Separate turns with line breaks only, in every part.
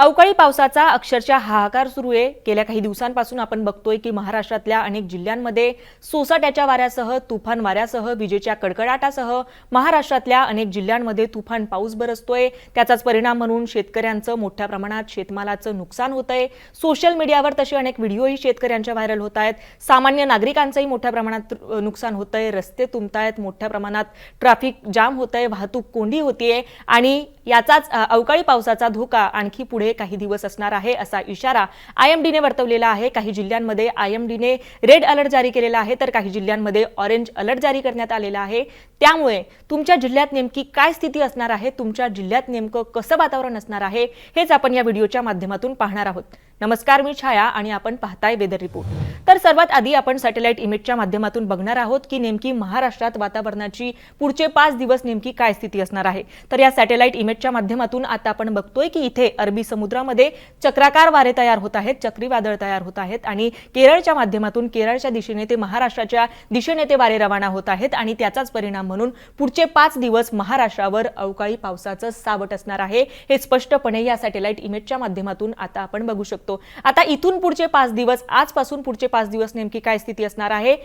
अवकाळी पावसाचा अक्षरशः हाहाकार सुरू आहे. गेल्या काही दिवसांपासून आपण बघतोय की महाराष्ट्रातल्या अनेक जिल्ह्यांमध्ये सोसाट्याच्या वाऱ्यासह तुफान वाऱ्यासह विजेच्या कडकडाटासह महाराष्ट्रातल्या अनेक जिल्ह्यांमध्ये तुफान पाऊस बरसतोय. त्याचाच परिणाम म्हणून शेतकऱ्यांचं मोठ्या प्रमाणात शेतमालाचं नुकसान होतंय. सोशल मीडियावर तसे अनेक व्हिडिओही शेतकऱ्यांच्या व्हायरल होत आहेत. सामान्य नागरिकांचंही मोठ्या प्रमाणात नुकसान होत आहे रस्ते तुंबतायत मोठ्या प्रमाणात ट्रॅफिक जाम होत आहे वाहतूक कोंडी होतीये आणि याचाच अवकाळी पावसाचा धोका आणखी पुढे काही दिवस असणार आहे असा इशारा आयएमडीने वर्तवलेला आहे. काही जिल्ह्यांमध्ये आयएमडीने रेड अलर्ट जारी केलेला आहे तर काही जिल्ह्यांमध्ये ऑरेंज अलर्ट जारी करण्यात आलेला आहे. त्यामुळे तुमच्या जिल्ह्यात नेमकी काय स्थिती असणार आहे? तुमच्या जिल्ह्यात नेमकं कसं वातावरण असणार आहे? हेच आपण या व्हिडिओच्या माध्यमातून पाहणार आहोत. नमस्कार मी छाया आणि आपण पाहताय वेदर रिपोर्ट. तर सर्वात आधी आपण सॅटेलाइट इमेजच्या माध्यमातून बघणार आहोत की नेमकी महाराष्ट्रात वातावरणाची पुढचे पाच दिवस नेमकी काय स्थिती असणार आहे. तर या सॅटेलाइट इमेजच्या माध्यमातून आता आपण बघतोय की इथे अरबी समुद्रामध्ये चक्राकार वारे तयार होत आहेत चक्रीवादळ तयार होत आहेत आणि केरळच्या माध्यमातून केरळच्या दिशेने ते महाराष्ट्राच्या दिशेने ते वारे रवाना होत आहेत आणि त्याचाच परिणाम म्हणून पुढचे पाच दिवस महाराष्ट्रावर अवकाळी पावसाचं सावट असणार आहे. हे स्पष्टपणे या सॅटेलाइट इमेजच्या माध्यमातून आता आपण बघू शकतो. आता इथून पुढचे पाच दिवस आजपासून पुढचे पाच दिवस नेमकी काय स्थिती असणार आहे?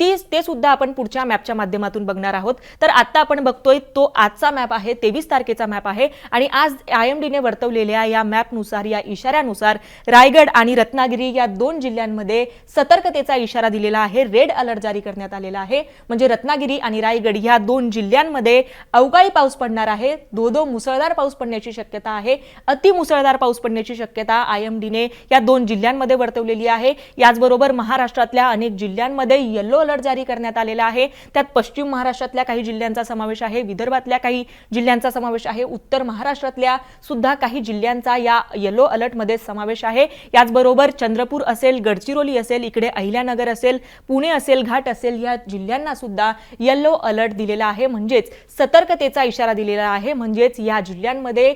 ती ते सुद्धा आपण पुढच्या मॅपच्या माध्यमातून बघणार आहोत. तर आता आपण बघतोय तो आजचा मॅप आहे तेवीस तारखेचा मॅप आहे आणि आज आय एम डीने वर्तवलेल्या या मॅपनुसार या इशाऱ्यानुसार रायगड आणि रत्नागिरी या दोन जिल्ह्यांमध्ये सतर्कतेचा इशारा दिलेला आहे. रेड अलर्ट जारी करण्यात आलेला आहे. म्हणजे रत्नागिरी आणि रायगड या दोन जिल्ह्यांमध्ये अवकाळी पाऊस पडणार आहे. दो दो मुसळधार पाऊस पडण्याची शक्यता आहे. अति मुसळधार पाऊस पडण्याची शक्यता आय एम दिने या दोन जिल्ह्यांमध्ये वर्तवलेली आहे. याचबरोबर महाराष्ट्रातल्या अनेक जिल्ह्यांमध्ये येलो अलर्ट जारी करण्यात आलेला आहे. त्यात पश्चिम महाराष्ट्रातल्या काही जिल्ह्यांचा समावेश आहे. विदर्भातल्या काही जिल्ह्यांचा समावेश आहे. उत्तर महाराष्ट्रातल्या सुद्धा काही जिल्ह्यांचा या येलो अलर्टमध्ये समावेश आहे. याचबरोबर चंद्रपूर असेल गडचिरोली असेल इकडे अहिल्यानगर असेल पुणे असेल घाट असेल या जिल्ह्यांना सुद्धा येलो अलर्ट दिलेला आहे. म्हणजेच सतर्कतेचा इशारा दिलेला आहे. म्हणजेच या जिल्ह्यांमध्ये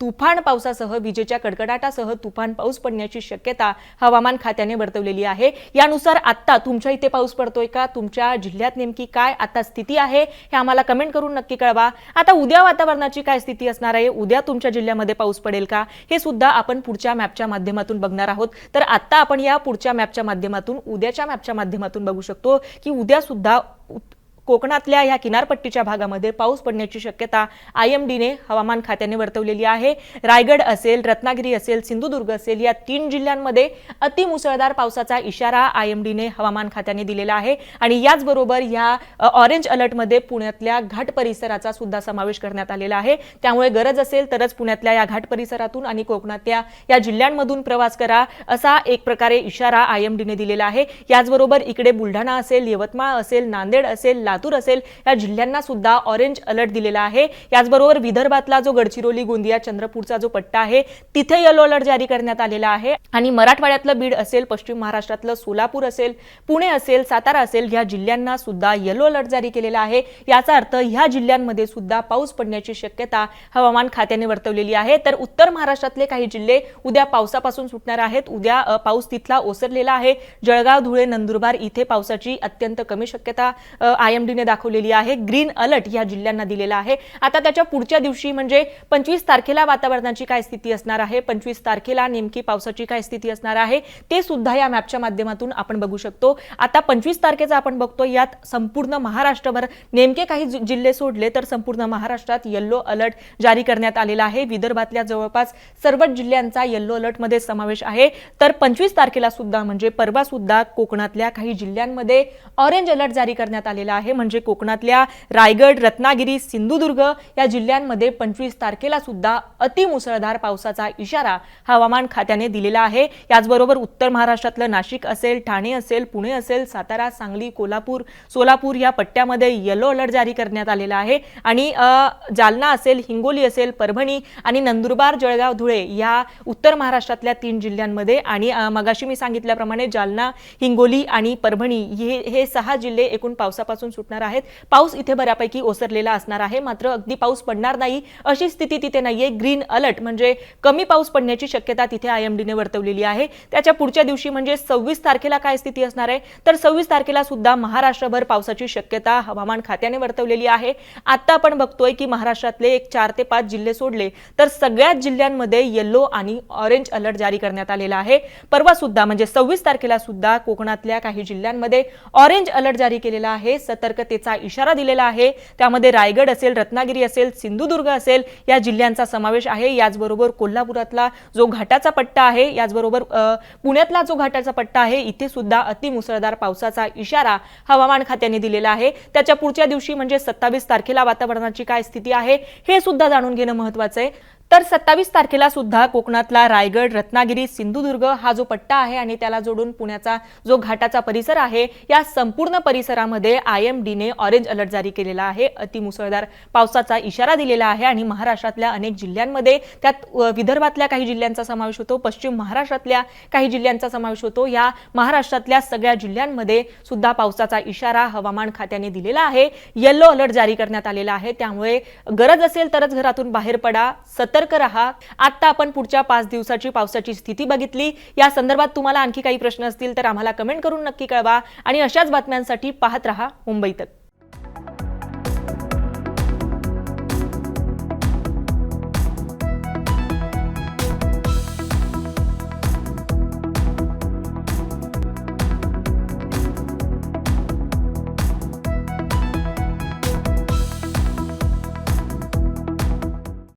तुफान पावसासह विजेच्या कडकडाटासह तुफान पाऊस पडण्याची शक्यता हवामान खात्याने वर्तवलेली आहे. यानुसार आत्ता तुमच्या इथे पाऊस पडतोय का? तुमच्या जिल्ह्यात नेमकी काय आता स्थिती आहे हे आम्हाला कमेंट करून नक्की कळवा. आता उद्या वातावरणाची काय स्थिती असणार आहे? उद्या तुमच्या जिल्ह्यामध्ये पाऊस पडेल का? हे सुद्धा आपण पुढच्या मॅपच्या माध्यमातून बघणार आहोत. तर आत्ता आपण या पुढच्या मॅपच्या माध्यमातून उद्याच्या मॅपच्या माध्यमातून बघू शकतो की उद्या सुद्धा कोकणातल्या या किनारपट्टीच्या भागामध्ये पाऊस पडण्याची शक्यता आय एम डीने हवामान खात्याने वर्तवलेली आहे. रायगड असेल रत्नागिरी असेल सिंधुदुर्ग असेल या तीन जिल्ह्यांमध्ये अतिमुसळधार पावसाचा इशारा आय एम डीने हवामान खात्याने दिलेला आहे. आणि याचबरोबर या ऑरेंज अलर्टमध्ये पुण्यातल्या घाट परिसराचा सुद्धा समावेश करण्यात आलेला आहे. त्यामुळे गरज असेल तरच पुण्यातल्या या घाट परिसरातून आणि कोकणातल्या या जिल्ह्यांमधून प्रवास करा असा एक प्रकारे इशारा आय एम डीने दिलेला आहे. याचबरोबर इकडे बुलढाणा असेल यवतमाळ असेल नांदेड असेल लातूर असेल या जिल्ह्यांना सुद्धा ऑरेंज अलर्ट दिलेला आहे. याचबरोबर विदर्भातला जो गडचिरोली गोंदिया चंद्रपूरचा जो पट्टा आहे तिथे येलो अलर्ट जारी करण्यात आलेला आहे. आणि मराठवाड्यातलं बीड असेल पश्चिम महाराष्ट्रातलं सोलापूर असेल पुणे असेल सातारा असेल या जिल्ह्यांना सुद्धा येलो अलर्ट जारी केलेला आहे. याचा अर्थ ह्या जिल्ह्यांमध्ये सुद्धा पाऊस पडण्याची शक्यता हवामान खात्याने वर्तवलेली आहे. तर उत्तर महाराष्ट्रातले काही जिल्हे उद्या पावसापासून सुटणार आहेत. उद्या पाऊस तिथला ओसरलेला आहे. जळगाव धुळे नंदुरबार इथे पावसाची अत्यंत कमी शक्यता आय एम एमडीने दाखवलेली आहे. ग्रीन अलर्ट या जिल्ह्यांना दिलेला आहे. आता त्याच्या पुढच्या दिवशी म्हणजे पंचवीस तारखेला वातावरणाची काय स्थिती असणार आहे? पंचवीस तारखेला नेमकी पावसाची काय स्थिती असणार आहे? ते सुद्धा या मॅपच्या माध्यमातून आपण बघू शकतो. आता पंचवीस तारखेचा आपण बघतो यात संपूर्ण महाराष्ट्रभर नेमके काही जि- जिल्हे सोडले तर संपूर्ण महाराष्ट्रात येल्लो अलर्ट जारी करण्यात आलेला आहे. विदर्भातल्या जवळपास सर्वच जिल्ह्यांचा येल्लो अलर्टमध्ये समावेश आहे. तर पंचवीस तारखेला सुद्धा म्हणजे परवा सुद्धा कोकणातल्या काही जिल्ह्यांमध्ये ऑरेंज अलर्ट जारी करण्यात आलेला आहे. म्हणजे कोकणातल्या रायगड रत्नागिरी सिंधुदुर्ग या जिल्ह्यांमध्ये पंचवीस तारखेला सुद्धा अतिमुसळधार पावसाचा इशारा हवामान खात्याने दिलेला आहे. याचबरोबर उत्तर महाराष्ट्रातलं नाशिक असेल ठाणे असेल पुणे असेल सातारा सांगली कोल्हापूर सोलापूर या पट्ट्यामध्ये येलो अलर्ट जारी करण्यात आलेला आहे. आणि जालना असेल हिंगोली असेल परभणी आणि नंदुरबार जळगाव धुळे या उत्तर महाराष्ट्रातल्या तीन जिल्ह्यांमध्ये आणि मगाशी मी सांगितल्याप्रमाणे जालना हिंगोली आणि परभणी हे हे सहा जिल्हे एकूण पावसापासून सुट सुटणार आहेत. पाऊस इथे बऱ्यापैकी ओसरलेला असणार आहे. मात्र अगदी पाऊस पडणार नाही अशी स्थिती तिथे नाहीये. ग्रीन अलर्ट म्हणजे कमी पाऊस पडण्याची शक्यता तिथे आयएमडीने वर्तवलेली आहे. त्याच्या पुढच्या दिवशी म्हणजे सव्वीस तारखेला काय स्थिती असणार आहे? तर सव्वीस तारखेला सुद्धा महाराष्ट्रभर पावसाची शक्यता हवामान खात्याने वर्तवलेली आहे. आता आपण बघतोय की महाराष्ट्रातले एक चार ते पाच जिल्हे सोडले तर सगळ्याच जिल्ह्यांमध्ये येलो आणि ऑरेंज अलर्ट जारी करण्यात आलेला आहे. परवा सुद्धा म्हणजे सव्वीस तारखेला सुद्धा कोकणातल्या काही जिल्ह्यांमध्ये ऑरेंज अलर्ट जारी केलेला आहे. सतर्कतेचा इशारा दिलेला आहे. त्यामध्ये रायगड असेल रत्नागिरी असेल सिंधुदुर्ग असेल या जिल्ह्यांचा समावेश आहे. याचबरोबर कोल्हापुरातला जो घाटाचा पट्टा आहे याचबरोबर पुण्यातला जो घाटाचा पट्टा आहे इथे सुद्धा अतिमुसळधार पावसाचा इशारा हवामान खात्याने दिलेला आहे. त्याच्या पुढच्या दिवशी म्हणजे सत्तावीस तारखेला वातावरणाची काय स्थिती आहे हे सुद्धा जाणून घेणं महत्वाचं आहे. तर सत्तावीस तारखेला सुद्धा कोकणातला रायगड रत्नागिरी सिंधुदुर्ग हा जो पट्टा आहे आणि त्याला जोडून पुण्याचा जो घाटाचा परिसर आहे या संपूर्ण परिसरामध्ये आय एम डीने ऑरेंज अलर्ट जारी केलेला आहे. अतिमुसळधार पावसाचा इशारा दिलेला आहे आणि महाराष्ट्रातल्या अनेक जिल्ह्यांमध्ये त्यात विदर्भातल्या काही जिल्ह्यांचा समावेश होतो पश्चिम महाराष्ट्रातल्या काही जिल्ह्यांचा समावेश होतो. या महाराष्ट्रातल्या सगळ्या जिल्ह्यांमध्ये सुद्धा पावसाचा इशारा हवामान खात्याने दिलेला आहे. येल्लो अलर्ट जारी करण्यात आलेला आहे. त्यामुळे गरज असेल तरच घरातून बाहेर पडा. सतर्क रहा. आता आपण पुढच्या पाच दिवसाची पावसाची स्थिती बघितली. या संदर्भात तुम्हाला आणखी काही प्रश्न असतील तर आम्हाला कमेंट करून नक्की कळवा. आणि अशाच बातम्यांसाठी पाहत रहा मुंबई तक.